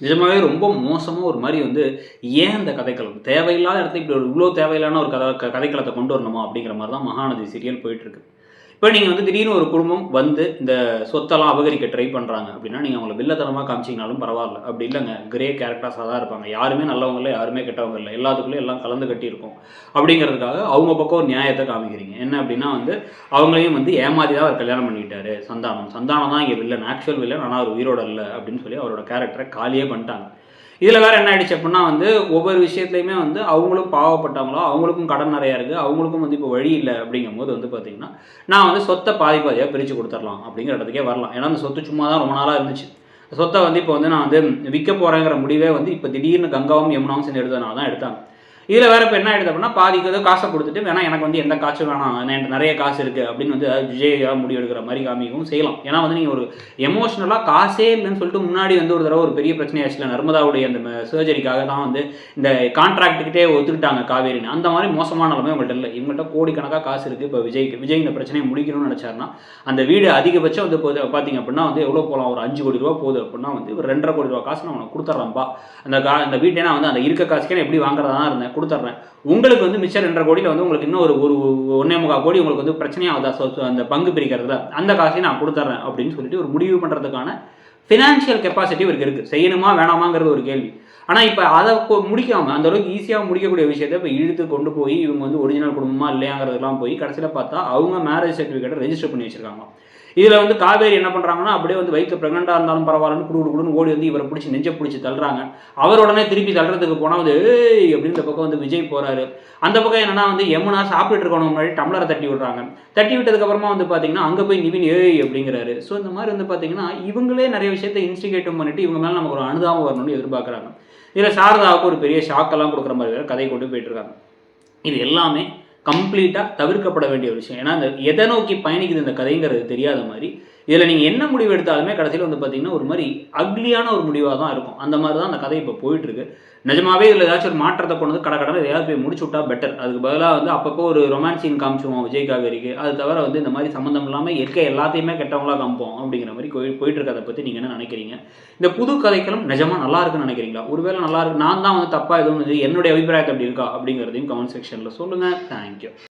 நிஜமாவே ரொம்ப மோசமாக ஒரு மாதிரி வந்து ஏன் இந்த கதைக்களம்? தேவையில்லாத இடத்துல இப்படி ஒரு இவ்வளோ தேவையில்லான ஒரு கதை க- கதைக்களத்தை கொண்டு வரணுமா அப்படிங்கிற மாதிரி தான் மகாநதி சீரியல் போயிட்டுருக்கு இப்போ நீங்கள் வந்து திடீர்னு ஒரு குடும்பம் வந்து இந்த சொத்தெல்லாம் அபகரிக்க ட்ரை பண்ணுறாங்க அப்படின்னா நீங்கள் அவங்கள வில்லத்தனமாக காமிச்சிங்கனாலும் பரவாயில்ல. அப்படி இல்லைங்க. கிரே கேரக்டர்ஸாக தான் இருப்பாங்க. யாருமே நல்லவங்க இல்லை யாருமே கெட்டவங்க இல்லை. எல்லாத்துக்குள்ளேயும் எல்லாம் கலந்து கட்டியிருக்கும். அப்படிங்கிறதுக்காக அவங்க பக்கம் ஒரு நியாயத்தை காமிக்கிறீங்க. என்ன அப்படின்னா வந்து அவங்களையும் வந்து ஏமாதி தான் அவர் கல்யாணம் பண்ணிக்கிட்டாரு சந்தானம். சந்தானம் தான் இங்கே வில்லன் ஆக்சுவல் வில்லன் ஆனால் அவர் உயிரோட இல்லை அப்படின்னு சொல்லி அவரோட கேரக்டரை காலியே பண்ணிட்டாங்க. இதில் வேறு என்ன ஆயிடுச்சு அப்படின்னா வந்து ஒவ்வொரு விஷயத்துலையுமே வந்து அவங்களும் பாவப்பட்டவங்களோ அவங்களுக்கும் கடன் நிறையா இருக்குது அவங்களுக்கும் வந்து இப்போ வழி இல்லை அப்படிங்கும்போது வந்து பார்த்திங்கன்னா நான் வந்து சொத்தை பாதி பாதியாக பிரித்து கொடுத்துடலாம் அப்படிங்கிற இடத்துக்கே வரலாம். ஏன்னா அந்த சொத்து சும்மா தான் ரொம்ப நாளாக இருந்துச்சு. சொத்தை வந்து இப்போ வந்து நான் வந்து விற்க போகிறேங்கிற முடிவே வந்து இப்போ திடீர்னு கங்காவும் யமுனாவும் சேர்ந்து எடுத்ததுனால தான் எடுத்தாங்க. இதில் வேறு இப்போ என்ன ஆயிடுது அப்படின்னா பாதிக்கு ஏதோ காசை கொடுத்துட்டு வேணா எனக்கு வந்து எந்த காசும் வேணாம் என்கிட்ட நிறைய காசு இருக்குது அப்படின்னு வந்து அதாவது விஜயா முடிவு எடுக்கிற மாதிரி காமிக்கவும் செய்யலாம். ஏன்னா வந்து நீங்கள் ஒரு எமோஷ்னலாக காசே இல்லைன்னு சொல்லிட்டு முன்னாடி வந்து ஒரு தடவை ஒரு பெரிய பிரச்சனையாச்சுல நர்மதாவுடைய அந்த சர்ஜரிக்காக தான் வந்து இந்த கான்ட்ராக்டுக்கிட்டே ஒத்துக்கிட்டாங்க காவேரின்னு. அந்த மாதிரி மோசமான நிலைமை உங்கள்கிட்ட இல்லை. இவங்கள்ட்ட கோடிக்கணக்காக காசு இருக்குது இப்போ விஜய்க்கு விஜய் இந்த பிரச்சனையை முடிக்கணும்னு நினச்சாருன்னா அந்த வீடு அதிகபட்சம் வந்து போது பார்த்தீங்க அப்படின்னா வந்து எவ்வளோ போகலாம் ஒரு அஞ்சு கோடி ரூபா போகுது அப்படின்னா வந்து ஒரு ரெண்டரை கோடி ரூபா காசு நான் உனக்கு கொடுத்துட்றேன்ப்பா அந்த கா அந்த வீட்டை நான் வந்து அந்த இருக்க காசுக்கே நான் எப்படி வாங்குறதா தான் இருந்தேன். கொடுத்துட்றேன். உங்களுக்கு வந்து மிச்சம் ரெண்டரை கோடியில் வந்து உங்களுக்கு இன்னும் ஒரு ஒரு ஒன்றே முக்கால் கோடி உங்களுக்கு வந்து பிரச்சனையாகுதா அந்த பங்கு பிரிக்கிறதுல அந்த காசையும் நான் கொடுத்துட்றேன் அப்படின்னு சொல்லிட்டு ஒரு முடிவு பண்ணுறதுக்கான ஃபினான்ஷியல் கெப்பாசிட்டி இவருக்கு இருக்குது செய்யணுமா வேணாமாங்கிறது ஒரு கேள்வி. ஆனால் இப்போ அதை முடிக்காமல் முடிக்காம அந்த அளவுக்கு ஈஸியாக முடிக்கக்கூடிய விஷயத்தை இப்போ இழுத்து கொண்டு போய் இவங்க வந்து ஒரிஜினல் குடும்பமா இல்லையாங்கிறதெல்லாம் போய் கடைசியில் பார்த்தா அவங்க மேரேஜ் சர்டிஃபிகேட்டை ரெஜிஸ்டர் பண்ணி வச்சிருக்காங்க. இதில் வந்து காவேரி என்ன பண்ணுறாங்கன்னா அப்படியே வந்து வயிற்று ப்ரெக்னெண்ட்டாக இருந்தாலும் பரவாயில்லன்னு குடு குடு குடுன்னு ஓடி வந்து இவரை பிடிச்சி நெஞ்சை பிடிச்சி தள்ளுறாங்க. அவர் உடனே திருப்பி தள்ளுறதுக்கு போனால் வந்து ஏய்! அப்படின்னு பக்கம் வந்து விஜய் போகிறாரு அந்த பக்கம் என்னன்னா வந்து யமுனா சாப்பிட்டுட்டு இருக்கணும் முன்னாடி டம்ளரை தட்டி விடுறாங்க. தட்டி விட்டதுக்கப்புறமா வந்து பார்த்தீங்கன்னா அங்கே போய் நிவின் ஏய்! அப்படிங்கிறாரு. ஸோ இந்த மாதிரி வந்து பார்த்தீங்கன்னா இவங்களே நிறைய விஷயத்தை இன்ஸ்டிகேட்டும் பண்ணிட்டு இவங்க மேலே நமக்கு ஒரு அனுதாபம் வரணும்னு எதிர்பார்க்குறாங்க. இதில் சாரதாவுக்கு ஒரு பெரிய ஷாக்கெல்லாம் கொடுக்குற மாதிரி வேறு கதை கொண்டு போயிட்டு இருக்காங்க இது எல்லாமே கம்ப்ளீட்டாக தவிர்க்கப்பட வேண்டிய ஒரு விஷயம். ஏன்னா இந்த எதை நோக்கி பயணிக்குது இந்த கதைங்கிறது தெரியாத மாதிரி இதில் நீங்கள் என்ன முடிவு எடுத்தாலுமே கடைசியில் வந்து பார்த்தீங்கன்னா ஒரு மாதிரி அக்லியான ஒரு முடிவாக தான் இருக்கும். அந்த மாதிரி தான் அந்த கதை இப்போ போயிட்டுருக்கு. நிஜமாவே இதில் ஏதாச்சும் ஒரு மாற்றத்தை கொண்டு வந்து கடை கடனை எதையாவது போய் முடிச்சு விட்டா பெட்டர் அதுக்கு பதிலாக வந்து அப்பப்போ ஒரு ரொமான்சிங் காமிச்சுவோம் விஜய் காவேரிக்கு. அது தவிர வந்து இந்த மாதிரி சம்மந்தம் இல்லாமல் இருக்க எல்லாத்தையுமே கெட்டவங்களா காமிப்போம் அப்படிங்கிற மாதிரி போய் போயிட்டு இருக்கதை பற்றி நீங்கள் என்ன நினைக்கிறீங்க? இந்த புது கதைக்களம் நிஜமாக நல்லா இருக்குன்னு நினைக்கிறீங்களா? ஒருவேளை நல்லா இருக்கு நான் தான் வந்து தப்பாக எதுவும் என்னுடைய அபிப்பிராயத்தை அப்படி இருக்கா அப்படிங்கிறதையும் கமெண்ட் செக்ஷனில் சொல்லுங்கள் தேங்க்யூ